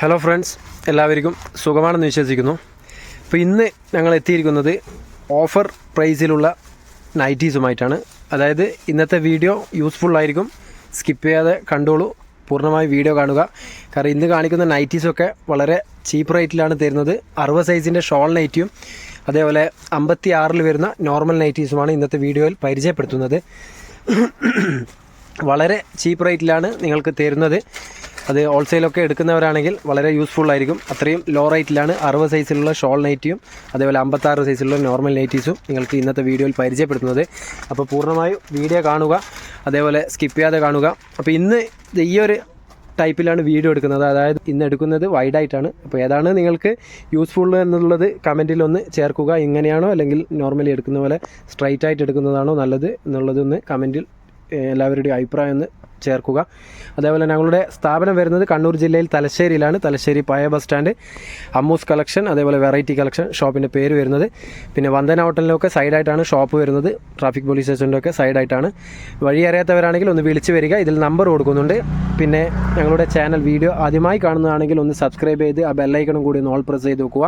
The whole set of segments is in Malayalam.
ഹലോ ഫ്രണ്ട്സ് എല്ലാവർക്കും സുഖമാണെന്ന് വിശ്വസിക്കുന്നു. അപ്പോൾ ഇന്ന് ഞങ്ങൾ എത്തിയിരിക്കുന്നത് ഓഫർ പ്രൈസിലുള്ള നൈറ്റീസുമായിട്ടാണ് അതായത് ഇന്നത്തെ വീഡിയോ യൂസ്ഫുൾ ആയിരിക്കും. സ്കിപ്പ് ചെയ്യാതെ കണ്ടോളൂ. പൂർണമായി വീഡിയോ കാണുക. കാരണം ഇന്ന് കാണിക്കുന്ന നൈറ്റീസൊക്കെ വളരെ ചീപ്പ് റേറ്റിലാണ് തരുന്നത്. അറുപത് സൈസിന്റെ ഷോൾ നൈറ്റിയും അതേപോലെ അമ്പത്തി ആറിൽ വരുന്ന നോർമൽ നൈറ്റീസുമാണ് ഇന്നത്തെ വീഡിയോയിൽ പരിചയപ്പെടുത്തുന്നത്. വളരെ ചീപ്പ് റേറ്റിലാണ് നിങ്ങൾക്ക് തരുന്നത്. അത് ഹോൾസെയിലൊക്കെ എടുക്കുന്നവരാണെങ്കിൽ വളരെ യൂസ്ഫുൾ ആയിരിക്കും. അത്രയും ലോ റേറ്റിലാണ് അറുപത് സൈസിലുള്ള ഷോൾ നൈറ്റിയും അതേപോലെ അമ്പത്താറ് സൈസിലുള്ള നോർമൽ നൈറ്റീസും നിങ്ങൾക്ക് ഇന്നത്തെ വീഡിയോയിൽ പരിചയപ്പെടുത്തുന്നത്. അപ്പോൾ പൂർണമായും വീഡിയോ കാണുക അതേപോലെ സ്കിപ്പ് ചെയ്യാതെ കാണുക. അപ്പോൾ ഇന്ന് ഈ ഒരു ടൈപ്പിലാണ് വീഡിയോ എടുക്കുന്നത്. അതായത് ഇന്ന് എടുക്കുന്നത് വൈഡായിട്ടാണ് അപ്പോൾ ഏതാണ് നിങ്ങൾക്ക് യൂസ്ഫുൾ എന്നുള്ളത് കമന്റിൽ ഒന്ന് ചേർക്കുക. ഇങ്ങനെയാണോ അല്ലെങ്കിൽ നോർമലി എടുക്കുന്ന പോലെ സ്ട്രൈറ്റ് ആയിട്ട് എടുക്കുന്നതാണോ നല്ലത് എന്നുള്ളതൊന്ന് കമന്റിൽ എല്ലാവരുടെയും അഭിപ്രായം ഒന്ന് ചേർക്കുക. അതേപോലെ ഞങ്ങളുടെ സ്ഥാപനം വരുന്നത് കണ്ണൂർ ജില്ലയിൽ തലശ്ശേരിയിലാണ്. തലശ്ശേരി പഴയ ബസ് സ്റ്റാൻഡ് അമ്മൂസ് കളക്ഷൻ അതേപോലെ വെറൈറ്റി കളക്ഷൻ ഷോപ്പിന്റെ പേര് വരുന്നത്. പിന്നെ വന്ദന ഹോട്ടലിലൊക്കെ സൈഡായിട്ടാണ് ഷോപ്പ് വരുന്നത്. ട്രാഫിക് പോലീസ് സ്റ്റേഷന്റെ ഒക്കെ സൈഡായിട്ടാണ്. വഴി അറിയാത്തവരാണെങ്കിൽ ഒന്ന് വിളിച്ച് വരിക. ഇതിൽ നമ്പർ കൊടുക്കുന്നുണ്ട്. പിന്നെ ഞങ്ങളുടെ ചാനൽ വീഡിയോ ആദ്യമായി കാണുന്നതാണെങ്കിൽ ഒന്ന് സബ്സ്ക്രൈബ് ചെയ്ത് ആ ബെല്ലൈക്കണും കൂടി ഒന്ന് ഓൾ പ്രസ് ചെയ്ത് വെക്കുക.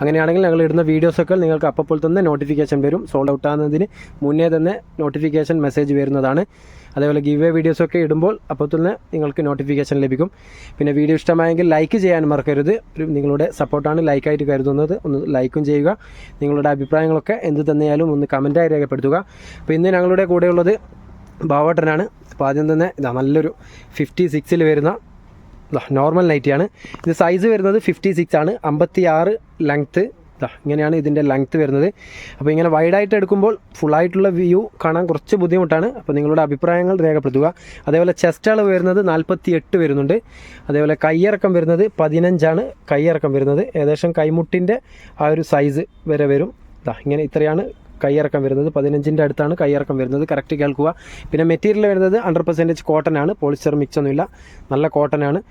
അങ്ങനെയാണെങ്കിൽ ഞങ്ങൾ ഇടുന്ന വീഡിയോസൊക്കെ നിങ്ങൾക്ക് അപ്പോൾ തന്നെ നോട്ടിഫിക്കേഷൻ വരും. സോൾഡ് ഔട്ട് ആകുന്നതിന് മുന്നേ തന്നെ നോട്ടിഫിക്കേഷൻ മെസ്സേജ് വരുന്നതാണ്. അതേപോലെ ഗിവ് എ വീഡിയോസൊക്കെ ഇടുമ്പോൾ അപ്പോൾ തന്നെ നിങ്ങൾക്ക് നോട്ടിഫിക്കേഷൻ ലഭിക്കും. പിന്നെ വീഡിയോ ഇഷ്ടമായെങ്കിൽ ലൈക്ക് ചെയ്യാൻ മറക്കരുത്. നിങ്ങളുടെ സപ്പോർട്ടാണ് ലൈക്കായിട്ട് കരുതുന്നത്. ഒന്ന് ലൈക്കും ചെയ്യുക. നിങ്ങളുടെ അഭിപ്രായങ്ങളൊക്കെ എന്ത് തന്നെയാലും ഒന്ന് കമന്റായി രേഖപ്പെടുത്തുക. അപ്പോൾ ഇന്ന് ഞങ്ങളുടെ കൂടെയുള്ളത് ബാവട്ടനാണ് അപ്പോൾ ആദ്യം തന്നെ ഇതാ നല്ലൊരു ഫിഫ്റ്റി സിക്സിൽ വരുന്ന നോർമൽ നൈറ്റിയാണ് ഇത് സൈസ് വരുന്നത് ഫിഫ്റ്റി സിക്സ് ആണ്. അമ്പത്തി ആറ് ലെങ്ത്ത് ഇങ്ങനെയാണ് ഇതിന്റെ ലെങ്ത്ത് വരുന്നത്. അപ്പോൾ ഇങ്ങനെ വൈഡായിട്ട് എടുക്കുമ്പോൾ ഫുള്ളായിട്ടുള്ള വ്യൂ കാണാൻ കുറച്ച് ബുദ്ധിമുട്ടാണ്. അപ്പോൾ നിങ്ങളുടെ അഭിപ്രായങ്ങൾ രേഖപ്പെടുത്തുക. അതേപോലെ ചെസ്റ്റ് അളവ് വരുന്നത് നാൽപ്പത്തി എട്ട് വരുന്നുണ്ട്. അതേപോലെ കൈയിറക്കം വരുന്നത് പതിനഞ്ചാണ്. കൈയിറക്കം വരുന്നത് ഏകദേശം കൈമുട്ടിന്റെ ആ ഒരു സൈസ് വരെ വരും. ഇങ്ങനെ ഇത്രയാണ് കൈയിറക്കം വരുന്നത്. പതിനഞ്ചിന്റെ അടുത്താണ് കൈയിറക്കം വരുന്നത്. കറക്റ്റ് കേൾക്കുക. പിന്നെ മെറ്റീരിയൽ വരുന്നത് ഹൺഡ്രഡ് പെർസെന്റേജ് കോട്ടൺ ആണ്. പോളിസ്റ്റർ മിക്സ് ഒന്നുമില്ല. നല്ല കോട്ടൺ ആണ്.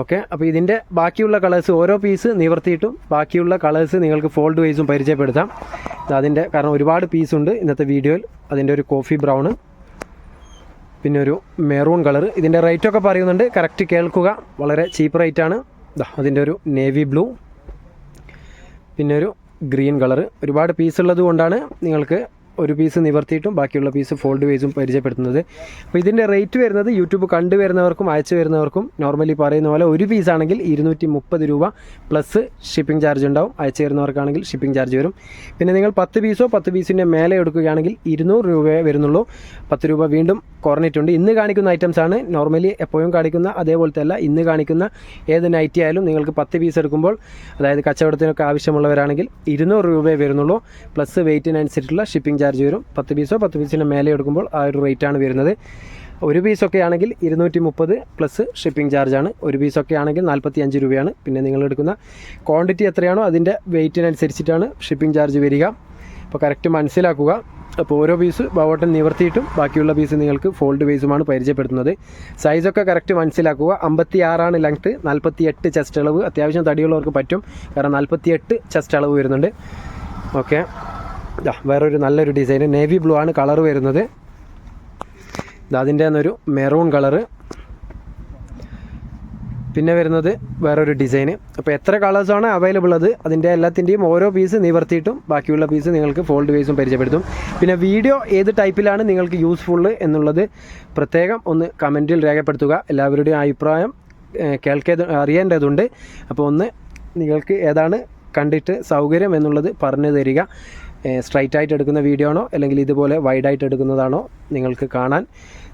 ഓക്കെ അപ്പോൾ ഇതിന്റെ ബാക്കിയുള്ള കളേഴ്സ് ഓരോ പീസ് നിവർത്തിയിട്ടും ബാക്കിയുള്ള കളേഴ്സ് നിങ്ങൾക്ക് ഫോൾഡ് വൈസും പരിചയപ്പെടുത്താം. അതിന്റെ കാരണം ഒരുപാട് പീസ് ഉണ്ട്. ഇന്നത്തെ വീഡിയോയിൽ അതിന്റെ ഒരു കോഫി ബ്രൗണ് പിന്നെ ഒരു മെറൂൺ കളർ ഇതിന്റെ റേറ്റൊക്കെ പറയുന്നുണ്ട്. കറക്റ്റ് കേൾക്കുക. വളരെ ചീപ്പ് റേറ്റാണ് അതിന്റെ ഒരു നേവി ബ്ലൂ പിന്നെ ഒരു ഗ്രീൻ കളർ ഒരുപാട് പീസ് ഉള്ളത് കൊണ്ടാണ് നിങ്ങൾക്ക് ഒരു പീസ് നിവർത്തിയിട്ടും ബാക്കിയുള്ള പീസ് ഫോൾഡ് വേസും പരിചയപ്പെടുത്തുന്നത്. അപ്പോൾ ഇതിന്റെ റേറ്റ് വരുന്നത് യൂട്യൂബ് കണ്ടുവരുന്നവർക്കും അയച്ചു വരുന്നവർക്കും നോർമലി പറയുന്ന പോലെ ഒരു പീസാണെങ്കിൽ ഇരുന്നൂറ്റി മുപ്പത് രൂപ പ്ലസ് ഷിപ്പിംഗ് ചാർജ് ഉണ്ടാവും. അയച്ചു തരുന്നവർക്കാണെങ്കിൽ ഷിപ്പിംഗ് ചാർജ് വരും. പിന്നെ നിങ്ങൾ പത്ത് പീസോ പത്ത് പീസിന്റെ മേലെ എടുക്കുകയാണെങ്കിൽ ഇരുന്നൂറ് രൂപയെ വരുന്നുള്ളൂ. പത്ത് രൂപ വീണ്ടും കുറഞ്ഞിട്ടുണ്ട്. ഇന്ന് കാണിക്കുന്ന ഐറ്റംസ് ആണ്. നോർമലി എപ്പോഴും കാണിക്കുന്ന അതേപോലത്തെ അല്ല ഇന്ന് കാണിക്കുന്ന ഏത് നൈറ്റി ആയാലും നിങ്ങൾക്ക് പത്ത് പീസ് എടുക്കുമ്പോൾ അതായത് കച്ചവടത്തിനൊക്കെ ആവശ്യമുള്ളവരാണെങ്കിൽ ഇരുന്നൂറ് രൂപയെ വരുന്നുള്ളൂ. പ്ലസ് വെയിറ്റിനനുസരിച്ചുള്ള ഷിപ്പിംഗ് ചാർജ് വരും. പത്ത് പീസോ പത്ത് പീസിന്റെ മേലെ എടുക്കുമ്പോൾ ആ ഒരു റേറ്റാണ് വരുന്നത്. ഒരു പീസൊക്കെ ആണെങ്കിൽ ഇരുന്നൂറ്റി മുപ്പത് പ്ലസ് ഷിപ്പിംഗ് ചാർജാണ് ഒരു പീസൊക്കെ ആണെങ്കിൽ നാൽപ്പത്തി അഞ്ച് രൂപയാണ്. പിന്നെ നിങ്ങൾ എടുക്കുന്ന ക്വാണ്ടിറ്റി എത്രയാണോ അതിന്റെ വെയിറ്റിനനുസരിച്ചിട്ടാണ് ഷിപ്പിംഗ് ചാർജ് വരിക. അപ്പോൾ കറക്റ്റ് മനസ്സിലാക്കുക. അപ്പോൾ ഓരോ പീസ് ബവോട്ടൻ നിവർത്തിയിട്ടും ബാക്കിയുള്ള പീസ് നിങ്ങൾക്ക് ഫോൾഡ് പീസുമാണ് പരിചയപ്പെടുത്തുന്നത്. സൈസൊക്കെ കറക്റ്റ് മനസ്സിലാക്കുക. അമ്പത്തി ആറാണ് ലെങ്ത്ത് നാൽപ്പത്തി എട്ട് ചെസ്റ്റ് അളവ്. അത്യാവശ്യം തടിയുള്ളവർക്ക് പറ്റും. കാരണം നാൽപ്പത്തി എട്ട് ചെസ്റ്റ് അളവ് വരുന്നുണ്ട്. ഓക്കെ വേറൊരു നല്ലൊരു ഡിസൈൻ നേവി ബ്ലൂ ആണ് കളർ വരുന്നത്. ഇത് അതിന്റെ ഒരു മെറൂൺ കളറ് പിന്നെ വരുന്നത് വേറൊരു ഡിസൈന് അപ്പോൾ എത്ര കളേഴ്സാണ് അവൈലബിൾ അത് അതിന്റെ എല്ലാത്തിന്റെയും ഓരോ പീസ് നിവർത്തിയിട്ടും ബാക്കിയുള്ള പീസ് നിങ്ങൾക്ക് ഫോൾഡ് വൈസും പരിചയപ്പെടുത്തും. പിന്നെ വീഡിയോ ഏത് ടൈപ്പിലാണ് നിങ്ങൾക്ക് യൂസ്ഫുൾ എന്നുള്ളത് പ്രത്യേകം ഒന്ന് കമന്റിൽ രേഖപ്പെടുത്തുക. എല്ലാവരുടെയും അഭിപ്രായം കേൾക്കേത് അറിയേണ്ടതുണ്ട്. അപ്പോൾ ഒന്ന് നിങ്ങൾക്ക് ഏതാണ് കണ്ടിട്ട് സൗകര്യം എന്നുള്ളത് പറഞ്ഞു തരിക. സ്ട്രൈറ്റ് ആയിട്ട് എടുക്കുന്ന വീഡിയോ ആണോ? അല്ലെങ്കിൽ ഇതുപോലെ വൈഡായിട്ട് എടുക്കുന്നതാണോ നിങ്ങൾക്ക് കാണാൻ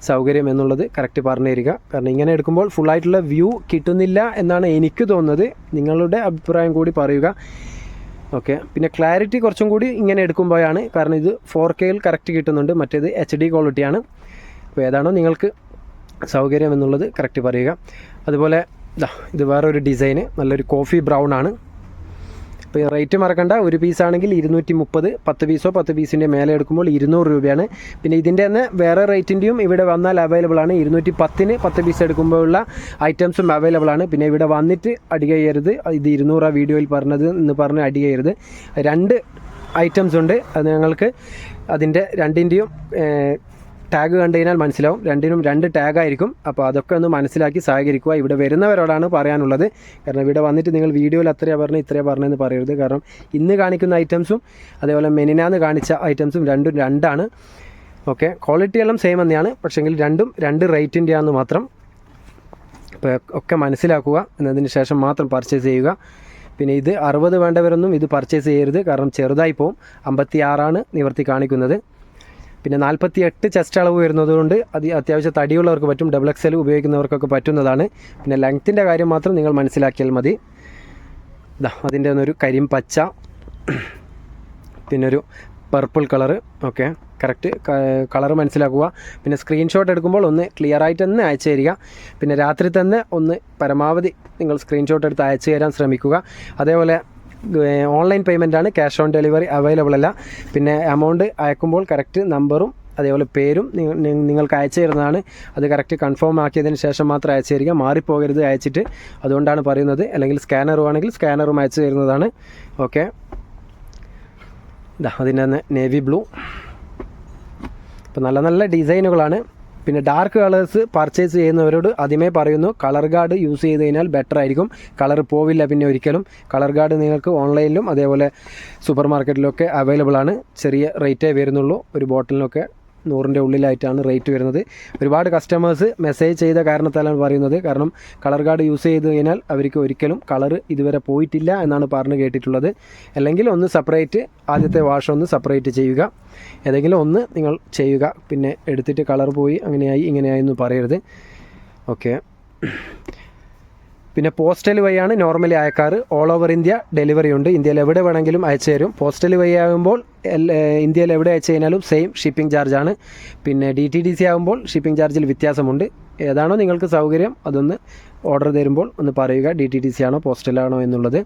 സൗകര്യം എന്നുള്ളത് കറക്റ്റ് പറഞ്ഞു തരിക കാരണം ഇങ്ങനെ എടുക്കുമ്പോൾ ഫുള്ളായിട്ടുള്ള വ്യൂ കിട്ടുന്നില്ല എന്നാണ് എനിക്ക് തോന്നുന്നത്. നിങ്ങളുടെ അഭിപ്രായം കൂടി പറയുക. ഓക്കെ പിന്നെ ക്ലാരിറ്റി കുറച്ചും കൂടി ഇങ്ങനെ എടുക്കുമ്പോഴാണ്. കാരണം ഇത് ഫോർ കെയിൽ കറക്റ്റ് കിട്ടുന്നുണ്ട്. മറ്റേത് എച്ച് ഡി ക്വാളിറ്റിയാണ് അപ്പോൾ ഏതാണോ നിങ്ങൾക്ക് സൗകര്യം എന്നുള്ളത് കറക്റ്റ് പറയുക. അതുപോലെ ഇത് വേറൊരു ഡിസൈന് നല്ലൊരു കോഫി ബ്രൗൺ ആണ്. അപ്പോൾ റേറ്റ് മറക്കണ്ട. ഒരു പീസാണെങ്കിൽ ഇരുന്നൂറ്റി മുപ്പത് പത്ത് പീസോ പത്ത് പീസിന്റെ മേലെ എടുക്കുമ്പോൾ ഇരുന്നൂറ് രൂപയാണ്. പിന്നെ ഇതിന്റെ തന്നെ വേറെ റേറ്റിന്റെയും ഇവിടെ വന്നാൽ അവൈലബിൾ ആണ്. ഇരുന്നൂറ്റി പത്തിന് പത്ത് പീസ് എടുക്കുമ്പോഴുള്ള ഐറ്റംസും അവൈലബിൾ ആണ്. പിന്നെ ഇവിടെ വന്നിട്ട് അടി ചെയ്യരുത് ഇത് ഇരുന്നൂറ് വീഡിയോയിൽ പറഞ്ഞത് എന്ന് പറഞ്ഞ് അടി ചെയ്യരുത് രണ്ട് ഐറ്റംസ് ഉണ്ട്. അത് ഞങ്ങൾക്ക് അതിന്റെ രണ്ടിന്റെയും ടാഗ് കണ്ടു കഴിഞ്ഞാൽ മനസ്സിലാവും. രണ്ടിനും രണ്ട് ടാഗ് ആയിരിക്കും. അപ്പോൾ അതൊക്കെ ഒന്ന് മനസ്സിലാക്കി സഹകരിക്കുക. ഇവിടെ വരുന്നവരോടാണ് പറയാനുള്ളത്. കാരണം ഇവിടെ വന്നിട്ട് നിങ്ങൾ വീഡിയോയിൽ അത്രയാണ് പറഞ്ഞു ഇത്രയാണ് പറഞ്ഞതെന്ന് പറയരുത്. കാരണം ഇന്ന് കാണിക്കുന്ന ഐറ്റംസും അതേപോലെ മെനിനാന്ന് കാണിച്ച ഐറ്റംസും രണ്ടും രണ്ടാണ്. ഓക്കെ ക്വാളിറ്റി എല്ലാം സെയിം തന്നെയാണ്. പക്ഷേങ്കിൽ രണ്ടും രണ്ട് റേറ്റിന്റെയാണെന്ന് മാത്രം അപ്പോൾ ഒക്കെ മനസ്സിലാക്കുക. എന്നതിന് ശേഷം മാത്രം പർച്ചേസ് ചെയ്യുക. പിന്നെ ഇത് അറുപത് വേണ്ടവരൊന്നും ഇത് പർച്ചേസ് ചെയ്യരുത്. കാരണം ചെറുതായി പോവും. അമ്പത്തി ആറാണ് നിവർത്തി കാണിക്കുന്നത്. പിന്നെ നാൽപ്പത്തി എട്ട് ചെസ്റ്റ് അളവ് വരുന്നതുകൊണ്ട് അത് അത്യാവശ്യം തടിയുള്ളവർക്ക് പറ്റും ഡബിൾ എക്സ് എൽ ഉപയോഗിക്കുന്നവർക്കൊക്കെ പറ്റുന്നതാണ്. പിന്നെ ലെങ്ത്തിന്റെ കാര്യം മാത്രം നിങ്ങൾ മനസ്സിലാക്കിയാൽ മതി. ഇതാ അതിന്റെ ഒന്നൊരു കരിം പച്ച പിന്നൊരു purple colour okay correct colour മനസ്സിലാക്കുക. പിന്നെ സ്ക്രീൻഷോട്ട് എടുക്കുമ്പോൾ ഒന്ന് ക്ലിയർ ആയിട്ട് തന്നെ അയച്ചു തരിക. പിന്നെ രാത്രി തന്നെ ഒന്ന് പരമാവധി നിങ്ങൾ സ്ക്രീൻഷോട്ട് എടുത്ത് അയച്ചു തരാൻ ശ്രമിക്കുക. അതേപോലെ ഓൺലൈൻ പേയ്മെന്റ് ആണ് ക്യാഷ് ഓൺ ഡെലിവറി അവൈലബിൾ അല്ല. പിന്നെ എമൗണ്ട് അയക്കുമ്പോൾ കറക്റ്റ് നമ്പറും അതേപോലെ പേരും നിങ്ങൾക്ക് അയച്ചു തരുന്നതാണ്. അത് കറക്റ്റ് കൺഫേം ആക്കിയതിന് ശേഷം മാത്രം അയച്ചു തരിക. മാറിപ്പോകരുത് അയച്ചിട്ട്. അതുകൊണ്ടാണ് പറയുന്നത്. അല്ലെങ്കിൽ സ്കാനറും ആണെങ്കിൽ സ്കാനറും അയച്ചു തരുന്നതാണ്. ഓക്കെ അതിന്റെ നേവി ബ്ലൂ അപ്പോൾ നല്ല നല്ല ഡിസൈനുകളാണ് പിന്നെ ഡാർക്ക് കളേഴ്സ് പർച്ചേസ് ചെയ്യുന്നവരോട് ആദ്യമേ പറയുന്നു കളർ ഗാർഡ് യൂസ് ചെയ്ത് കഴിഞ്ഞാൽ ബെറ്റർ ആയിരിക്കും. കളർ പോവില്ല പിന്നെ ഒരിക്കലും. കളർ ഗാർഡ് നിങ്ങൾക്ക് ഓൺലൈനിലും അതേപോലെ സൂപ്പർ മാർക്കറ്റിലൊക്കെ അവൈലബിൾ ആണ്. ചെറിയ റേറ്റേ വരുന്നുള്ളൂ. ഒരു ബോട്ടിലിനൊക്കെ നൂറിന്റെ ഉള്ളിലായിട്ടാണ് റേറ്റ് വരുന്നത്. ഒരുപാട് കസ്റ്റമേഴ്സ് മെസ്സേജ് ചെയ്ത കാരണത്താലാണ് പറയുന്നത്. കാരണം കളർ കാർഡ് യൂസ് ചെയ്ത് കഴിഞ്ഞാൽ അവർക്ക് ഒരിക്കലും കളർ ഇതുവരെ പോയിട്ടില്ല എന്നാണ് പറഞ്ഞ് കേട്ടിട്ടുള്ളത്. അല്ലെങ്കിൽ ഒന്ന് സെപ്പറേറ്റ് ആദ്യത്തെ വാഷ് ഒന്ന് സെപ്പറേറ്റ് ചെയ്യുക. ഏതെങ്കിലും ഒന്ന് നിങ്ങൾ ചെയ്യുക. പിന്നെ എടുത്തിട്ട് കളർ പോയി അങ്ങനെയായി ഇങ്ങനെയായി എന്ന് പറയരുത്. ഓക്കെ പിന്നെ പോസ്റ്റൽ വഴിയാണ് നോർമലി അയക്കാറ്. ഓൾ ഓവർ ഇന്ത്യ ഡെലിവറി ഉണ്ട്. ഇന്ത്യയിൽ എവിടെ വേണമെങ്കിലും അയച്ചു തരും. പോസ്റ്റൽ വഴി ആകുമ്പോൾ എൽ- ഇന്ത്യയിൽ എവിടെ അയച്ചു കഴിഞ്ഞാലും സെയിം ഷിപ്പിംഗ് ചാർജാണ് പിന്നെ ഡി ടി ഡി സി ആകുമ്പോൾ ഷിപ്പിംഗ് ചാർജിൽ വ്യത്യാസമുണ്ട്. ഏതാണോ നിങ്ങൾക്ക് സൗകര്യം അതൊന്ന് ഓർഡർ തരുമ്പോൾ ഒന്ന് പറയുക ഡി ടി ഡി സി ആണോ പോസ്റ്റലാണോ എന്നുള്ളത്.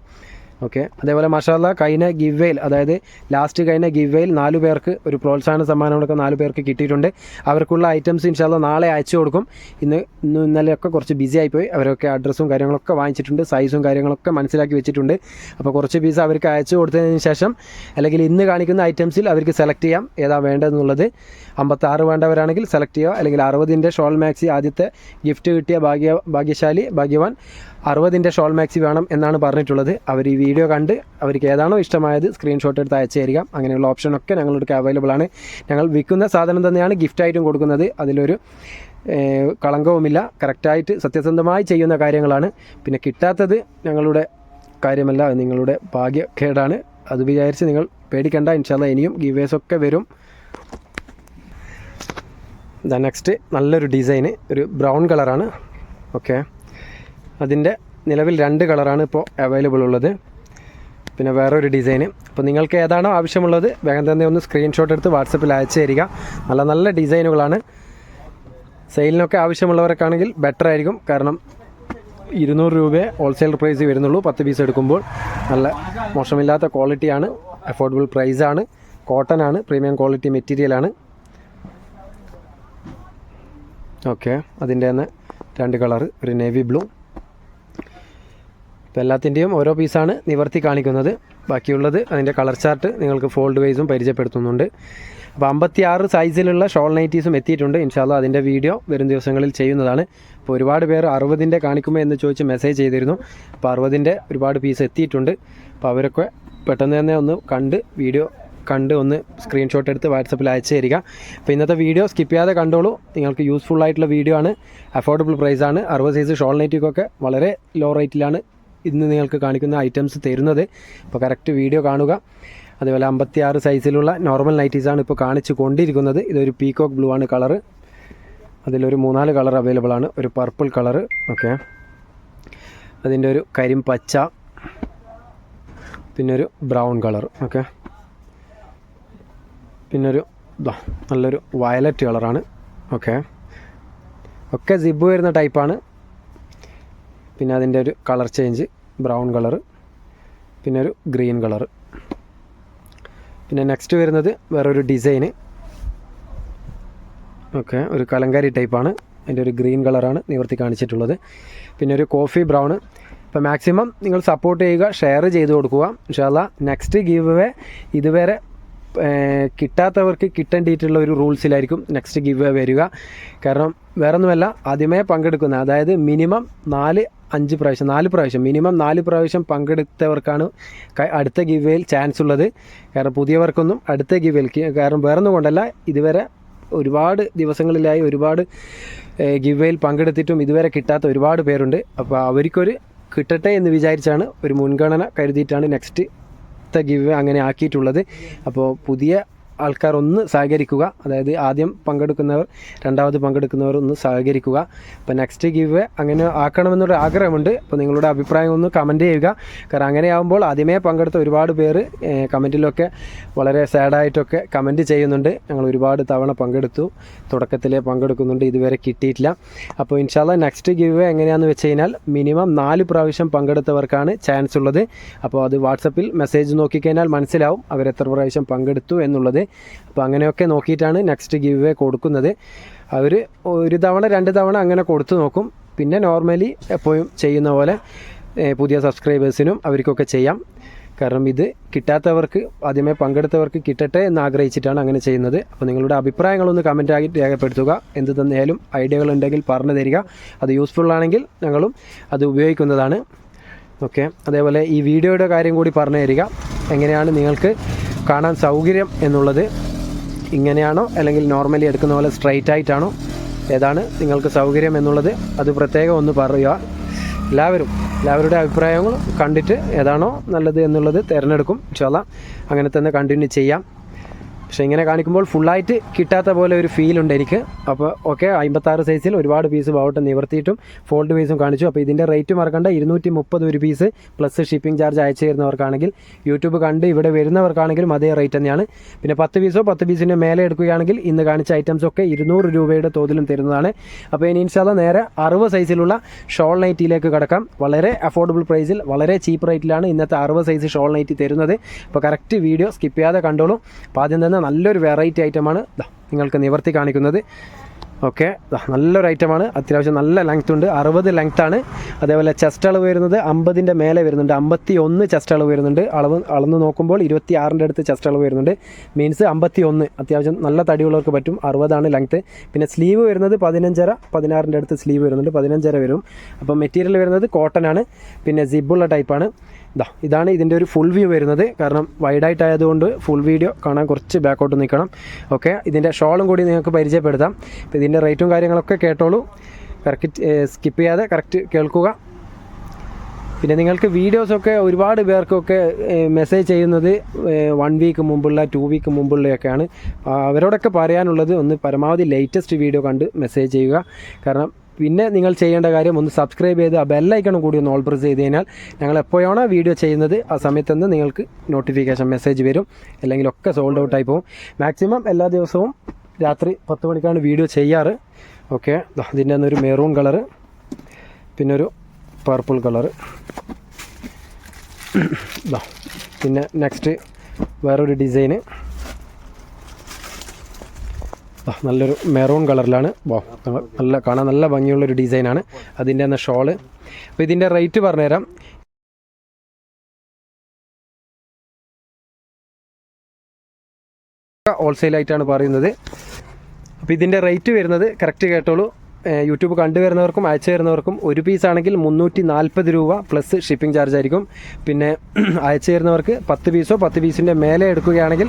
ഓക്കെ. അതേപോലെ മഷാല കഴിഞ്ഞ ഗിവ് വെയിൽ അതായത് ലാസ്റ്റ് കഴിഞ്ഞ ഗിവ് വെയിൽ നാല് പേർക്ക് ഒരു പ്രോത്സാഹന സമ്മാനങ്ങളൊക്കെ നാല് പേർക്ക് കിട്ടിയിട്ടുണ്ട്. അവർക്കുള്ള ഐറ്റംസ് ഇൻഷാല്ല നാളെ അയച്ചു കൊടുക്കും. ഇന്ന് ഇന്ന് ഇന്നലെയൊക്കെ കുറച്ച് ബിസി ആയിപ്പോയി. അവരൊക്കെ അഡ്രസ്സും കാര്യങ്ങളൊക്കെ വാങ്ങിച്ചിട്ടുണ്ട് സൈസും കാര്യങ്ങളൊക്കെ മനസ്സിലാക്കി വെച്ചിട്ടുണ്ട്. അപ്പോൾ കുറച്ച് പീസ് അവർക്ക് അയച്ചു കൊടുത്തതിന് ശേഷം അല്ലെങ്കിൽ ഇന്ന് കാണിക്കുന്ന ഐറ്റംസിൽ അവർക്ക് സെലക്ട് ചെയ്യാം. ഏതാ വേണ്ടതെന്നുള്ളത് അമ്പത്താറ് വേണ്ടവരാണെങ്കിൽ സെലക്ട് ചെയ്യുക. അല്ലെങ്കിൽ അറുപതിന്റെ ഷോൾ മാക്സി ആദ്യത്തെ ഗിഫ്റ്റ് കിട്ടിയ ഭാഗ്യ ഭാഗ്യശാലി ഭാഗ്യവാൻ. അറുപതിന്റെ ഷോൾ മാക്സി വേണം എന്നാണ് പറഞ്ഞിട്ടുള്ളത്. അവർ ഈ വീഡിയോ കണ്ട് അവർക്ക് ഏതാണോ ഇഷ്ടമായത് സ്ക്രീൻഷോട്ട് എടുത്ത് അയച്ചു തരിക അങ്ങനെയുള്ള ഓപ്ഷനൊക്കെ ഞങ്ങളുടെ അവൈലബിൾ ആണ്. ഞങ്ങൾ വിൽക്കുന്ന സാധനം തന്നെയാണ് ഗിഫ്റ്റായിട്ടും കൊടുക്കുന്നത്. അതിലൊരു കളങ്കവുമില്ല. കറക്റ്റായിട്ട് സത്യസന്ധമായി ചെയ്യുന്ന കാര്യങ്ങളാണ്. പിന്നെ കിട്ടാത്തത് ഞങ്ങളുടെ കാര്യമല്ല. നിങ്ങളുടെ ഭാഗ്യക്കേടാണ്. അത് വിചാരിച്ച് നിങ്ങൾ പേടിക്കേണ്ട. ഇൻഷാല്ല ഇനിയും ഗിവേഴ്സ് ഒക്കെ വരും. ദ നെക്സ്റ്റ് നല്ലൊരു ഡിസൈന് ഒരു ബ്രൗൺ കളറാണ് ഓക്കെ അതിന്റെ നിലവിൽ രണ്ട് കളറാണ് ഇപ്പോൾ അവൈലബിൾ ഉള്ളത്. പിന്നെ വേറൊരു ഡിസൈൻ അപ്പോൾ നിങ്ങൾക്ക് ഏതാണോ ആവശ്യമുള്ളത് വേഗം തന്നെ ഒന്ന് സ്ക്രീൻഷോട്ട് എടുത്ത് വാട്സപ്പിൽ അയച്ചു തരിക. നല്ല നല്ല ഡിസൈനുകളാണ്. സെയിലിനൊക്കെ ആവശ്യമുള്ളവർക്കാണെങ്കിൽ ബെറ്റർ ആയിരിക്കും. കാരണം ഇരുന്നൂറ് രൂപയെ ഹോൾസെയിൽ പ്രൈസ് വരുന്നുള്ളൂ. പത്ത് പീസ് എടുക്കുമ്പോൾ നല്ല മോശമില്ലാത്ത ക്വാളിറ്റിയാണ് അഫോർഡബിൾ പ്രൈസാണ് കോട്ടൺ ആണ്. പ്രീമിയം ക്വാളിറ്റി മെറ്റീരിയലാണ് ഓക്കെ അതിന്റെ തന്നെ രണ്ട് കളർ ഒരു നേവി ബ്ലൂ ഇപ്പോൾ എല്ലാത്തിന്റെയും ഓരോ പീസാണ് നിവർത്തി കാണിക്കുന്നത്. ബാക്കിയുള്ളത് അതിന്റെ കളർ ചാർട്ട് നിങ്ങൾക്ക് ഫോൾഡ് വൈസും പരിചയപ്പെടുത്തുന്നുണ്ട്. അപ്പോൾ അമ്പത്തി ആറ് സൈസിലുള്ള ഷോൾ നൈറ്റീസും എത്തിയിട്ടുണ്ട്. ഇൻഷാല്ല അതിന്റെ വീഡിയോ വരും ദിവസങ്ങളിൽ ചെയ്യുന്നതാണ്. അപ്പോൾ ഒരുപാട് പേർ അറുപതിന്റെ കാണിക്കുമോ എന്ന് ചോദിച്ച് മെസ്സേജ് ചെയ്തിരുന്നു. അപ്പോൾ അറുപതിന്റെ ഒരുപാട് പീസ് എത്തിയിട്ടുണ്ട്. അപ്പോൾ അവരൊക്കെ പെട്ടെന്ന് തന്നെ ഒന്ന് കണ്ട് വീഡിയോ കണ്ട് ഒന്ന് സ്ക്രീൻഷോട്ട് എടുത്ത് വാട്സപ്പിൽ അയച്ചു തരിക. അപ്പോൾ ഇന്നത്തെ വീഡിയോ സ്കിപ്പ് ചെയ്യാതെ കണ്ടോളൂ. നിങ്ങൾക്ക് യൂസ്ഫുൾ ആയിട്ടുള്ള വീഡിയോ ആണ്. അഫോർഡബിൾ പ്രൈസ് ആണ്. അറുപത് സൈസ് ഷോൾ നൈറ്റിക്കൊക്കെ വളരെ ലോ റേറ്റിലാണ് ഇന്ന് നിങ്ങൾക്ക് കാണിക്കുന്ന ഐറ്റംസ് തരുന്നത്. അപ്പോൾ കറക്റ്റ് വീഡിയോ കാണുക. അതേപോലെ അമ്പത്തി ആറ് സൈസിലുള്ള നോർമൽ നൈറ്റീസാണ് ഇപ്പോൾ കാണിച്ചു കൊണ്ടിരിക്കുന്നത്. ഇതൊരു പീകോക്ക് ബ്ലൂ ആണ് കളറ് അതിലൊരു മൂന്നാൽ കളർ അവൈലബിൾ ആണ്. ഒരു പർപ്പിൾ കളറ് ഓക്കെ അതിന്റെ ഒരു കരിം പച്ച. പിന്നെ ഒരു ബ്രൗൺ കളർ ഓക്കെ പിന്നൊരു നല്ലൊരു വയലറ്റ് കളറാണ് ഓക്കെ ഒക്കെ സിബ് വരുന്ന ടൈപ്പാണ് പിന്നെ അതിന്റെ ഒരു കളർ ചേഞ്ച് ബ്രൗൺ കളർ പിന്നെ ഒരു ഗ്രീൻ കളർ പിന്നെ നെക്സ്റ്റ് വരുന്നത് വേറൊരു ഡിസൈന്. ഓക്കെ ഒരു കലങ്കാരി ടൈപ്പാണ്. അതിന്റെ ഒരു ഗ്രീൻ കളറാണ് നിവർത്തി കാണിച്ചിട്ടുള്ളത്. പിന്നെ ഒരു കോഫി ബ്രൗൺ ഇപ്പോൾ മാക്സിമം നിങ്ങൾ സപ്പോർട്ട് ചെയ്യുക ഷെയർ ചെയ്ത് കൊടുക്കുക. ഇൻഷാല്ല നെക്സ്റ്റ് ഗീവ് വേ ഇതുവരെ കിട്ടാത്തവർക്ക് കിട്ടേണ്ടിയിട്ടുള്ള ഒരു റൂൾസിലായിരിക്കും നെക്സ്റ്റ് ഗീവ് വേ വരിക. കാരണം വേറൊന്നുമല്ല ആദ്യമേ പങ്കെടുക്കുന്ന അതായത് മിനിമം നാല് അഞ്ച് പ്രാവശ്യം നാല് പ്രാവശ്യം മിനിമം നാല് പ്രാവശ്യം പങ്കെടുത്തവർക്കാണ് അടുത്ത ഗിവേയിൽ ചാൻസ് ഉള്ളത്. കാരണം പുതിയവർക്കൊന്നും അടുത്ത ഗിവേയിൽ കാരണം വേറൊന്നും കൊണ്ടല്ല ഇതുവരെ ഒരുപാട് ദിവസങ്ങളിലായി ഒരുപാട് ഗിവേയിൽ പങ്കെടുത്തിട്ടും ഇതുവരെ കിട്ടാത്ത ഒരുപാട് പേരുണ്ട്. അപ്പോൾ അവർക്കൊരു കിട്ടട്ടെ എന്ന് വിചാരിച്ചാണ് ഒരു മുൻഗണന കരുതിയിട്ടാണ് നെക്സ്റ്റ് ഗിവ് അങ്ങനെ ആക്കിയിട്ടുള്ളത്. അപ്പോൾ പുതിയ ആൾക്കാർ ഒന്ന് സഹകരിക്കുക. അതായത് ആദ്യം പങ്കെടുക്കുന്നവർ രണ്ടാമത് പങ്കെടുക്കുന്നവർ ഒന്ന് സഹകരിക്കുക. അപ്പോൾ നെക്സ്റ്റ് ഗീവ് അങ്ങനെ ആക്കണമെന്നൊരു ആഗ്രഹമുണ്ട്. അപ്പോൾ നിങ്ങളുടെ അഭിപ്രായം ഒന്ന് കമന്റ് ചെയ്യുക. കാരണം അങ്ങനെ ആകുമ്പോൾ ആദ്യമേ പങ്കെടുത്ത ഒരുപാട് പേര് കമന്റിലൊക്കെ വളരെ സാഡായിട്ടൊക്കെ കമന്റ് ചെയ്യുന്നുണ്ട്. ഞങ്ങൾ ഒരുപാട് തവണ പങ്കെടുത്തു. തുടക്കത്തിലേ പങ്കെടുക്കുന്നുണ്ട്. ഇതുവരെ കിട്ടിയിട്ടില്ല. അപ്പോൾ ഇൻഷാല്ല നെക്സ്റ്റ് ഗീവ് എങ്ങനെയാണെന്ന് വെച്ച് കഴിഞ്ഞാൽ മിനിമം നാല് പ്രാവശ്യം പങ്കെടുത്തവർക്കാണ് ചാൻസ് ഉള്ളത്. അപ്പോൾ അത് വാട്സപ്പിൽ മെസ്സേജ് നോക്കിക്കഴിഞ്ഞാൽ മനസ്സിലാവും. അവർ എത്ര പ്രാവശ്യം പങ്കെടുത്തു എന്നുള്ളത്. അപ്പോൾ അങ്ങനെയൊക്കെ നോക്കിയിട്ടാണ് നെക്സ്റ്റ് ഗിവ് കൊടുക്കുന്നത്. അവർ ഒരു തവണ രണ്ട് തവണ അങ്ങനെ കൊടുത്തു നോക്കും. പിന്നെ നോർമലി എപ്പോഴും ചെയ്യുന്ന പോലെ പുതിയ സബ്സ്ക്രൈബേഴ്സിനും അവർക്കൊക്കെ ചെയ്യാം. കാരണം ഇത് കിട്ടാത്തവർക്ക് ആദ്യമേ പങ്കെടുത്തവർക്ക് കിട്ടട്ടെ എന്ന് ആഗ്രഹിച്ചിട്ടാണ് അങ്ങനെ ചെയ്യുന്നത്. അപ്പോൾ നിങ്ങളുടെ അഭിപ്രായങ്ങളൊന്ന് കമന്റ് ആക്കി രേഖപ്പെടുത്തുക. എന്ത് തന്നെയാലും ഐഡിയകൾ ഉണ്ടെങ്കിൽ പറഞ്ഞു തരിക. അത് യൂസ്ഫുൾ ആണെങ്കിൽ ഞങ്ങളും അത് ഉപയോഗിക്കുന്നതാണ്. ഓക്കെ അതേപോലെ ഈ വീഡിയോയുടെ കാര്യം കൂടി പറഞ്ഞു തരിക. എങ്ങനെയാണ് നിങ്ങൾക്ക് കാണാൻ സൗകര്യം എന്നുള്ളത് ഇങ്ങനെയാണോ? അല്ലെങ്കിൽ നോർമലി എടുക്കുന്ന പോലെ സ്ട്രൈറ്റ് ആയിട്ടാണോ? ഏതാണ് നിങ്ങൾക്ക് സൗകര്യം എന്നുള്ളത്? അത് പ്രത്യേകം ഒന്ന് പറയുക. എല്ലാവരും എല്ലാവരുടെ അഭിപ്രായങ്ങൾ കണ്ടിട്ട് ഏതാണോ നല്ലത് എന്നുള്ളത് തിരഞ്ഞെടുക്കും. ചോദാം അങ്ങനെ തന്നെ കണ്ടിന്യൂ ചെയ്യാം. പക്ഷേ ഇങ്ങനെ കാണിക്കുമ്പോൾ ഫുള്ളായിട്ട് കിട്ടാത്ത പോലെ ഒരു ഫീൽ ഉണ്ട് എനിക്ക്. അപ്പോൾ ഓക്കെ അമ്പത്താറ് സൈസിൽ ഒരുപാട് പീസ് ബാവട്ടെ നിവർത്തിയിട്ടും ഫോൾഡ് പീസും കാണിച്ചു. അപ്പോൾ ഇതിന്റെ റേറ്റ് മറക്കണ്ട ഇരുന്നൂറ്റി മുപ്പത് ഒരു പീസ് പ്ലസ് ഷിപ്പിംഗ് ചാർജ് അയച്ചു തരുന്നവർക്കാണെങ്കിൽ യൂട്യൂബ് കണ്ട് ഇവിടെ വരുന്നവർക്കാണെങ്കിലും അതേ റേറ്റ് തന്നെയാണ്. പിന്നെ പത്ത് പീസോ പത്ത് പീസിന്റെ മേലെ എടുക്കുകയാണെങ്കിൽ ഇന്ന് കാണിച്ച ഐറ്റംസ് ഒക്കെ ഇരുന്നൂറ് രൂപയുടെ തോതിലും തരുന്നതാണ്. അപ്പോൾ ഇനി ഇൻഷാല്ല നേരെ അറുപത് സൈസിലുള്ള ഷോൾ നൈറ്റിയിലേക്ക് കടക്കാം. വളരെ അഫോർഡബിൾ പ്രൈസിൽ വളരെ ചീപ്പ് റേറ്റിലാണ് ഇന്നത്തെ അറുപത് സൈസ് ഷോൾ നൈറ്റി തരുന്നത്. അപ്പോൾ കറക്റ്റ് വീഡിയോ സ്കിപ്പ് ചെയ്യാതെ കണ്ടോളൂ. അപ്പോൾ ആദ്യം തന്നെ നല്ലൊരു വെറൈറ്റി ഐറ്റമാണ് നിങ്ങൾക്ക് നിവർത്തി കാണിക്കുന്നത്. ഓക്കെ നല്ലൊരു ഐറ്റമാണ് അത്യാവശ്യം നല്ല ലെങ്ത് ഉണ്ട്. അറുപത് ആണ്. അതേപോലെ ചെസ്റ്റ് അളവ് വരുന്നത് അമ്പതിന്റെ മേലെ വരുന്നുണ്ട്. അമ്പത്തി ഒന്ന് ചെസ്റ്റ് അളവ് വരുന്നുണ്ട്. അളവ് അളന്ന് നോക്കുമ്പോൾ ഇരുപത്തി ആറിന്റെ അടുത്ത് ചെസ്റ്റ് അളവ് വരുന്നുണ്ട്. മീൻസ് അമ്പത്തി ഒന്ന് അത്യാവശ്യം നല്ല തടിയുള്ളവർക്ക് പറ്റും. അറുപതാണ് ലെങ്ത് പിന്നെ സ്ലീവ് വരുന്നത് പതിനഞ്ചര പതിനാറിന്റെ അടുത്ത് സ്ലീവ് വരുന്നുണ്ട്. പതിനഞ്ചര വരും. അപ്പം മെറ്റീരിയൽ വരുന്നത് കോട്ടൺ ആണ്. പിന്നെ സിബുള്ള ടൈപ്പാണ് ഇതാ ഇതാണ് ഇതിന്റെ ഒരു ഫുൾ വ്യൂ വരുന്നത്. കാരണം വൈഡായിട്ട് ആയതുകൊണ്ട് ഫുൾ വീഡിയോ കാണാൻ കുറച്ച് ബാക്കോട്ട് നിൽക്കണം ഓക്കെ ഇതിന്റെ ഷോളും കൂടി നിങ്ങൾക്ക് പരിചയപ്പെടുത്താം. അപ്പോൾ ഇതിന്റെ റേറ്റും കാര്യങ്ങളൊക്കെ കേട്ടോളൂ. കറക്റ്റ് സ്കിപ്പ് ചെയ്യാതെ കറക്റ്റ് കേൾക്കുക. പിന്നെ നിങ്ങൾക്ക് വീഡിയോസൊക്കെ ഒരുപാട് പേർക്കൊക്കെ മെസ്സേജ് ചെയ്യുന്നത് വൺ വീക്ക് മുമ്പുള്ള ടു വീക്ക് മുമ്പുള്ളതൊക്കെയാണ് അവരോടൊക്കെ പറയാനുള്ളത് ഒന്ന് പരമാവധി ലേറ്റസ്റ്റ് വീഡിയോ കണ്ട് മെസ്സേജ് ചെയ്യുക. കാരണം പിന്നെ നിങ്ങൾ ചെയ്യേണ്ട കാര്യം ഒന്ന് സബ്സ്ക്രൈബ് ചെയ്ത് ആ ബെല്ലൈക്കണം കൂടി ഒന്ന് ഓൾ പ്രസ് ചെയ്ത് കഴിഞ്ഞാൽ ഞങ്ങൾ എപ്പോഴാണോ വീഡിയോ ചെയ്യുന്നത് ആ സമയത്തുനിന്ന് നിങ്ങൾക്ക് നോട്ടിഫിക്കേഷൻ മെസ്സേജ് വരും. അല്ലെങ്കിൽ ഒക്കെ സോൾഡ് ഔട്ട് ആയി പോകും. മാക്സിമം എല്ലാ ദിവസവും രാത്രി പത്ത് മണിക്കാണ് വീഡിയോ ചെയ്യാറ്. ഓക്കെ ഇതിന്റെ ഒരു മെറൂൺ കളറ് പിന്നെ ഒരു പർപ്പിൾ കളറ് പിന്നെ നെക്സ്റ്റ് വേറൊരു ഡിസൈന് നല്ലൊരു മെറൂൺ കളറിലാണ്. നല്ല കാണാൻ നല്ല ഭംഗിയുള്ളൊരു ഡിസൈനാണ്. അതിന്റെ തന്നെ ഷോൾ. അപ്പോൾ ഇതിന്റെ റേറ്റ് പറഞ്ഞുതരാം. ഹോൾസെയിലായിട്ടാണ് പറയുന്നത്. അപ്പോൾ ഇതിന്റെ റേറ്റ് വരുന്നത് കറക്റ്റ് കേട്ടോളൂ. യൂട്യൂബ് കണ്ടുവരുന്നവർക്കും അയച്ചു തരുന്നവർക്കും ഒരു പീസ് ആണെങ്കിൽ മുന്നൂറ്റി നാൽപ്പത് രൂപ പ്ലസ് ഷിപ്പിംഗ് ചാർജ് ആയിരിക്കും. പിന്നെ അയച്ചു തരുന്നവർക്ക് പത്ത് പീസോ പത്ത് പീസിന്റെ മേലെ എടുക്കുകയാണെങ്കിൽ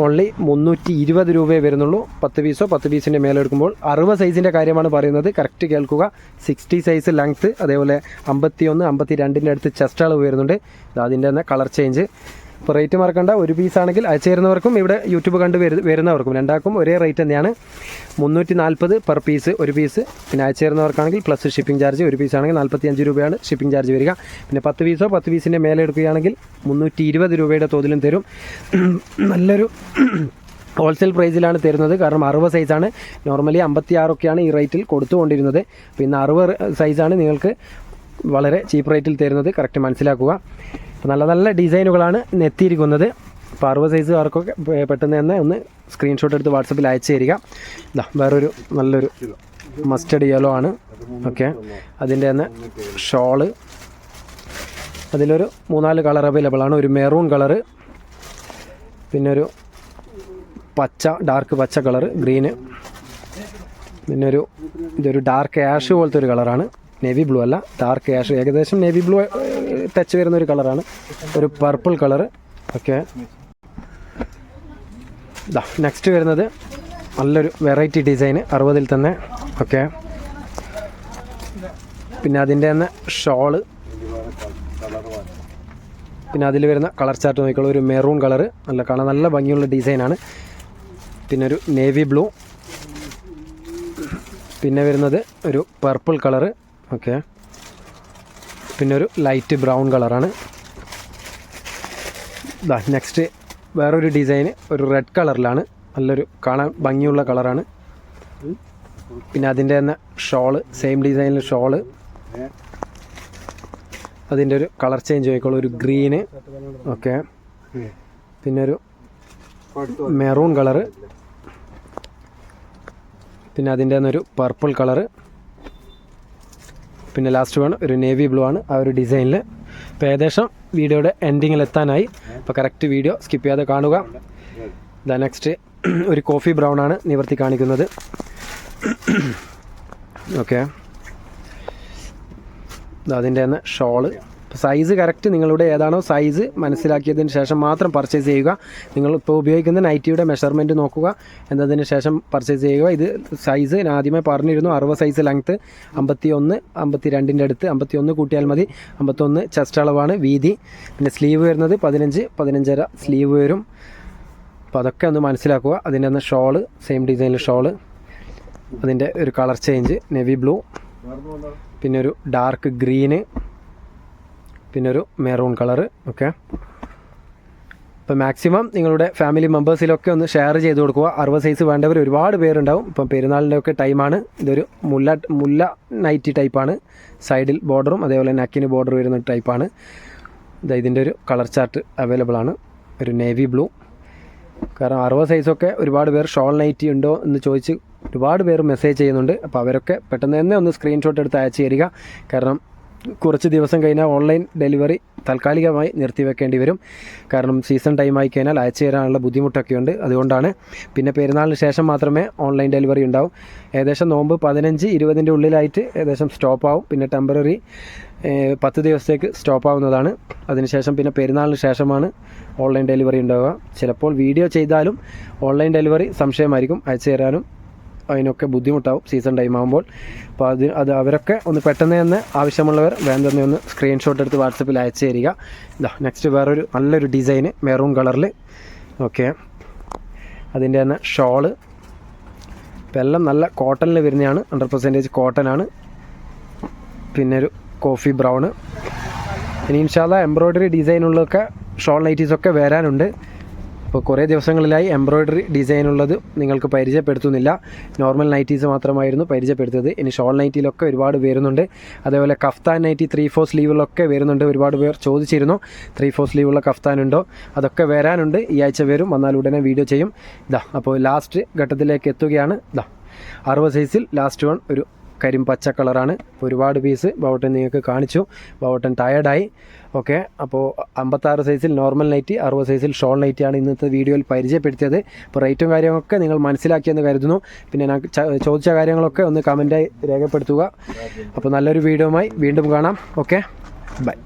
ഓൺലി മുന്നൂറ്റി ഇരുപത് രൂപയെ വരുന്നുള്ളൂ. പത്ത് പീസോ പത്ത് പീസിന്റെ മേലെ എടുക്കുമ്പോൾ അറുപത് സൈസിന്റെ കാര്യമാണ് പറയുന്നത്. കറക്റ്റ് കേൾക്കുക. സിക്സ്റ്റി സൈസ് ലെങ്ത്ത് അതേപോലെ അമ്പത്തി ഒന്ന് അമ്പത്തി രണ്ടിന്റെ അടുത്ത് ചെസ്റ്റ് അളവ് വരുന്നുണ്ട്. അതിന്റെ തന്നെ കളർ ചേഞ്ച് ഇപ്പോൾ റേറ്റ് മറക്കണ്ട. ഒരു പീസ് ആണെങ്കിൽ അയച്ചു തരുന്നവർക്കും ഇവിടെ യൂട്യൂബ് കണ്ട് വരു വരുന്നവർക്കും രണ്ടാൾക്കും ഒരേ റേറ്റ് തന്നെയാണ്. മുന്നൂറ്റി നാൽപ്പത് പെർ പീസ് ഒരു പീസ് പിന്നെ അയച്ചേരുന്നവർക്കാണെങ്കിൽ പ്ലസ് ഷിപ്പിംഗ് ചാർജ് ഒരു പീസ് ആണെങ്കിൽ നാൽപ്പത്തി അഞ്ച് രൂപയാണ് ഷിപ്പിംഗ് ചാർജ് വരിക. പിന്നെ പത്ത് പീസോ പത്ത് പീസിന്റെ മേലെ എടുക്കുകയാണെങ്കിൽ മുന്നൂറ്റി ഇരുപത് രൂപയുടെ തോതിലും തരും. നല്ലൊരു ഹോൾസെയിൽ പ്രൈസിലാണ് തരുന്നത്. കാരണം അറുപത് സൈസാണ് നോർമലി അമ്പത്തി ആറൊക്കെയാണ് ഈ റേറ്റിൽ കൊടുത്തുകൊണ്ടിരുന്നത്. പിന്നെ അറുപത് സൈസാണ് നിങ്ങൾക്ക് വളരെ ചീപ്പ് റേറ്റിൽ തരുന്നത്. കറക്റ്റ് മനസ്സിലാക്കുക. അപ്പോൾ നല്ല നല്ല ഡിസൈനുകളാണ് ഇന്ന് എത്തിയിരിക്കുന്നത്. അപ്പോൾ അറുപത് സൈസുകാർക്കൊക്കെ പെട്ടെന്ന് തന്നെ ഒന്ന് സ്ക്രീൻഷോട്ട് എടുത്ത് വാട്സപ്പിൽ അയച്ചു തരിക. ഇതാ വേറൊരു നല്ലൊരു മസ്റ്റഡ് യെല്ലോ ആണ്. ഓക്കെ. അതിന്റെ തന്നെ ഷോൾ. അതിലൊരു മൂന്നാൽ കളർ അവൈലബിൾ ആണ്. ഒരു മെറൂൺ കളറ്. പിന്നെ ഒരു പച്ച ഡാർക്ക് പച്ച കളറ് ഗ്രീന് പിന്നെ ഒരു ഇതൊരു ഡാർക്ക് ആഷ് പോലത്തെ ഒരു കളറാണ്. നേവി ബ്ലൂ അല്ല ഡാർക്ക് ആഷ് ഏകദേശം നേവി ബ്ലൂ ടച്ച് വരുന്ന ഒരു കളറാണ്. ഒരു പർപ്പിൾ കളർ ഓക്കെ. നെക്സ്റ്റ് വരുന്നത് നല്ലൊരു വെറൈറ്റി ഡിസൈന് അറുപതിൽ തന്നെ. ഓക്കെ. പിന്നെ അതിന്റെ തന്നെ ഷോൾ പിന്നെ അതിൽ വരുന്ന കളർ ചാർട്ട് നോക്കിക്കോളൂ. ഒരു മെറൂൺ കളർ നല്ല കാണാൻ നല്ല ഭംഗിയുള്ള ഡിസൈനാണ് പിന്നെ ഒരു നേവി ബ്ലൂ പിന്നെ വരുന്നത് ഒരു പർപ്പിൾ കളറ് ഓക്കെ. പിന്നെ ഒരു ലൈറ്റ് ബ്രൗൺ കളറാണ് ഇതാ നെക്സ്റ്റ് വേറൊരു ഡിസൈന് ഒരു റെഡ് കളറിലാണ് നല്ലൊരു കാണാൻ ഭംഗിയുള്ള കളറാണ് പിന്നെ അതിന്റെ തന്നെ ഷോൾ സെയിം ഡിസൈനിൽ ഷോൾ അതിന്റെ ഒരു കളർ ചേഞ്ച് ആയിക്കോളൂ ഒരു ഗ്രീന് ഓക്കെ പിന്നെ ഒരു മെറൂൺ കളറ് പിന്നെ അതിന്റെ തന്നെ ഒരു പർപ്പിൾ കളറ് പിന്നെ ലാസ്റ്റ് വൺ ഒരു നേവി ബ്ലൂ ആണ്. ആ ഒരു ഡിസൈനിൽ അപ്പോൾ ഏകദേശം വീഡിയോയുടെ എൻഡിങ്ങിൽ എത്താനായി. അപ്പോൾ കറക്റ്റ് വീഡിയോ സ്കിപ്പ് ചെയ്യാതെ കാണുക. ദ നെക്സ്റ്റ് ഒരു കോഫി ബ്രൗൺ ആണ് നിവർത്തി കാണിക്കുന്നത്. ഓക്കെ അതിന്റെ തന്നെ ഷോൾ സൈസ് കറക്റ്റ് നിങ്ങളുടെ ഏതാണോ സൈസ് മനസ്സിലാക്കിയതിന് ശേഷം മാത്രം പർച്ചേസ് ചെയ്യുക. നിങ്ങൾ ഇപ്പോൾ ഉപയോഗിക്കുന്ന നൈറ്റിയുടെ മെഷർമെന്റ് നോക്കുക. എന്നതിന് ശേഷം പർച്ചേസ് ചെയ്യുക. ഇത് സൈസ് ഞാൻ ആദ്യമേ പറഞ്ഞിരുന്നു. അറുപത് സൈസ് ലെങ്ത്ത് അമ്പത്തി ഒന്ന് അമ്പത്തി രണ്ടിന്റെ അടുത്ത് അമ്പത്തി ഒന്ന് കൂട്ടിയാൽ മതി. അമ്പത്തൊന്ന് ചെസ്റ്റ് അളവാണ് വീതി. പിന്നെ സ്ലീവ് വരുന്നത് പതിനഞ്ച് പതിനഞ്ചര സ്ലീവ് വരും. അപ്പോൾ അതൊക്കെ ഒന്ന് മനസ്സിലാക്കുക. അതിന്റെ ഒന്ന് ഷോൾ സെയിം ഡിസൈനിൽ ഷോൾ അതിന്റെ ഒരു കളർ ചേഞ്ച് നെവി ബ്ലൂ പിന്നെ ഒരു ഡാർക്ക് ഗ്രീന് പിന്നെ ഒരു മെറൂൺ കളറ് ഓക്കെ അപ്പോൾ മാക്സിമം നിങ്ങളുടെ ഫാമിലി മെമ്പേഴ്സിലൊക്കെ ഒന്ന് ഷെയർ ചെയ്ത് കൊടുക്കുക. അറുപത് സൈസ് വേണ്ടവർ ഒരുപാട് പേരുണ്ടാവും. ഇപ്പം പെരുന്നാളിന്റെ ഒക്കെ ടൈമാണ് ഇതൊരു മുല്ല മുല്ല നൈറ്റി ടൈപ്പാണ് സൈഡിൽ ബോർഡറും അതേപോലെ നെക്കിന് ബോർഡർ വരുന്ന ടൈപ്പാണ് ഇതാ ഇതിന്റെ ഒരു കളർ ചാർട്ട് അവൈലബിൾ ആണ്. ഒരു നേവി ബ്ലൂ കാരണം അറുപത് സൈസൊക്കെ ഒരുപാട് പേർ ഷോൾ നൈറ്റി ഉണ്ടോ എന്ന് ചോദിച്ച് ഒരുപാട് പേർ മെസ്സേജ് ചെയ്യുന്നുണ്ട്. അപ്പോൾ അവരൊക്കെ പെട്ടെന്ന് തന്നെ ഒന്ന് സ്ക്രീൻഷോട്ട് എടുത്ത് അയച്ചു തരിക. കാരണം കുറച്ച് ദിവസം കഴിഞ്ഞാൽ ഓൺലൈൻ ഡെലിവറി താൽക്കാലികമായി നിർത്തിവെക്കേണ്ടി വരും. കാരണം സീസൺ ടൈം ആയി കഴിഞ്ഞാൽ അയച്ചു തരാനുള്ള ബുദ്ധിമുട്ടൊക്കെ ഉണ്ട്. അതുകൊണ്ടാണ് പിന്നെ പെരുന്നാളിന് ശേഷം മാത്രമേ ഓൺലൈൻ ഡെലിവറി ഉണ്ടാവും. ഏകദേശം നോമ്പ് പതിനഞ്ച് ഇരുപതിന്റെ ഉള്ളിലായിട്ട് ഏകദേശം സ്റ്റോപ്പ് ആവും. പിന്നെ ടെമ്പററി പത്ത് ദിവസത്തേക്ക് സ്റ്റോപ്പ് ആവുന്നതാണ്. അതിനുശേഷം പിന്നെ പെരുന്നാളിന് ശേഷമാണ് ഓൺലൈൻ ഡെലിവറി ഉണ്ടാവുക. ചിലപ്പോൾ വീഡിയോ ചെയ്താലും ഓൺലൈൻ ഡെലിവറി സംശയമായിരിക്കും. അയച്ചു തരാനും അതിനൊക്കെ ബുദ്ധിമുട്ടാവും സീസൺ ടൈം ആകുമ്പോൾ അപ്പോൾ അത് അത് അവരൊക്കെ ഒന്ന് പെട്ടെന്ന് തന്നെ ആവശ്യമുള്ളവർ വേഗം തന്നെ ഒന്ന് സ്ക്രീൻഷോട്ട് എടുത്ത് വാട്സപ്പിൽ അയച്ചു തരിക. ഇതാ നെക്സ്റ്റ് വേറൊരു നല്ലൊരു ഡിസൈന് മെറൂൺ കളറിൽ ഓക്കെ അതിന്റെ തന്നെ ഷോൾ എല്ലാം നല്ല കോട്ടണിൽ വരുന്നതാണ്. ഹൺഡ്രഡ് പെർസെന്റേജ് കോട്ടനാണ് പിന്നെ ഒരു കോഫി ബ്രൗണ് ഇനി ഇൻഷാല്ല എംബ്രോയ്ഡറി ഡിസൈനുള്ളതൊക്കെ ഷോൾ നൈറ്റീസൊക്കെ വരാനുണ്ട്. അപ്പോൾ കുറേ ദിവസങ്ങളിലായി എംബ്രോയ്ഡറി ഡിസൈൻ ഉള്ളത് നിങ്ങൾക്ക് പരിചയപ്പെടുത്തുന്നില്ല. നോർമൽ നൈറ്റീസ് മാത്രമായിരുന്നു പരിചയപ്പെടുത്തിയത്. ഇനി ഷോൾ നൈറ്റിയിലൊക്കെ ഒരുപാട് വരുന്നുണ്ട്. അതേപോലെ കഫ്താൻ നൈറ്റി ത്രീ ഫോർ സ്ലീവിലൊക്കെ വരുന്നുണ്ട്. ഒരുപാട് പേർ ചോദിച്ചിരുന്നു ത്രീ ഫോർ സ്ലീവുള്ള കഫ്താൻ ഉണ്ടോ? അതൊക്കെ വരാനുണ്ട്. ഈ ആഴ്ച വരും. വന്നാൽ ഉടനെ വീഡിയോ ചെയ്യും. ഇതാ അപ്പോൾ ലാസ്റ്റ് ഘട്ടത്തിലേക്ക് എത്തുകയാണ്. ഇതാ അറുപത് സൈസിൽ ലാസ്റ്റ് വൺ ഒരു കരിം പച്ച കളറാണ്. ഒരുപാട് പീസ് ബൗട്ടൻ നിങ്ങൾക്ക് കാണിച്ചു. ബൗട്ടൻ ടയർഡായി ഓക്കെ അപ്പോൾ അമ്പത്താറ് സൈസിൽ നോർമൽ നൈറ്റി അറുപത് സൈസിൽ ഷോൾ നൈറ്റിയാണ് ഇന്നത്തെ വീഡിയോയിൽ പരിചയപ്പെടുത്തിയത്. അപ്പോൾ റേറ്റും കാര്യങ്ങളൊക്കെ നിങ്ങൾ മനസ്സിലാക്കിയെന്ന് കരുതുന്നു. പിന്നെ ഞാൻ ചോദിച്ച കാര്യങ്ങളൊക്കെ ഒന്ന് കമന്റായി രേഖപ്പെടുത്തുക. അപ്പോൾ നല്ലൊരു വീഡിയോയുമായി വീണ്ടും കാണാം. Okay bye